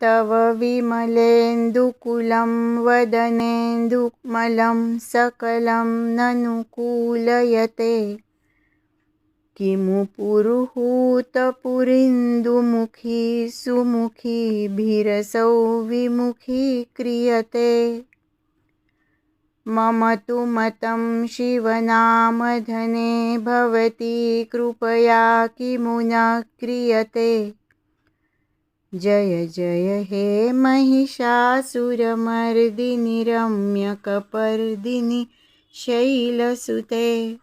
तव विमलेन्दुकुलं वदनेन्दुमलं सकलं ननुकूलयते किमु पुरुहूतपुरीन्दुमुखी सुमुखीभिरसौ विमुखी क्रियते। मम तु मतं शिवनामधने भवती कृपया किमु न क्रियते। जय जय हे महिषासुरमर्दिनि रम्यकपर्दिनि शैलसुते।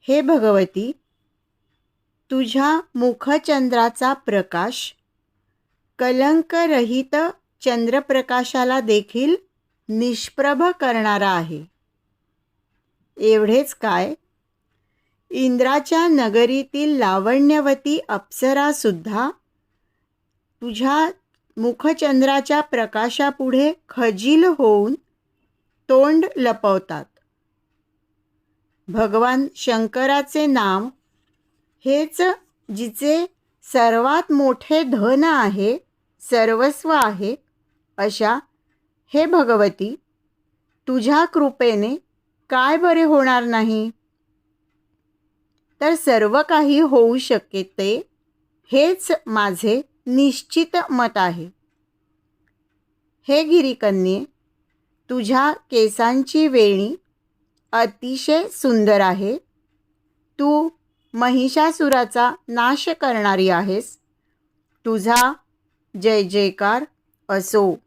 हे भगवती तुझ्या मुखचंद्राचा प्रकाश कलंकरहित चंद्रप्रकाशाला देखील निष्प्रभ करणारा आहे. एवढेच काय? इंद्राच्या नगरीतील लावण्यवती अप्सरासुद्धा तुझ्या मुखचंद्राच्या प्रकाशापुढे खजील होऊन तोंड लपवतात. भगवान शंकराचे नाम हेच जिचे सर्वात मोठे धन आहे सर्वस्व आहे अशा हे भगवती तुझ्या कृपेने काय बरे होणार नाही? तर सर्व काही होऊ शकते हेच माझे निश्चित मत आहे. हे गिरीकन्ये तुझ्या केसांची वेणी अतिशय सुंदर आहे. तू महिषासुराचा नाश करणारी आहेस. तुझा जय जयकार असो.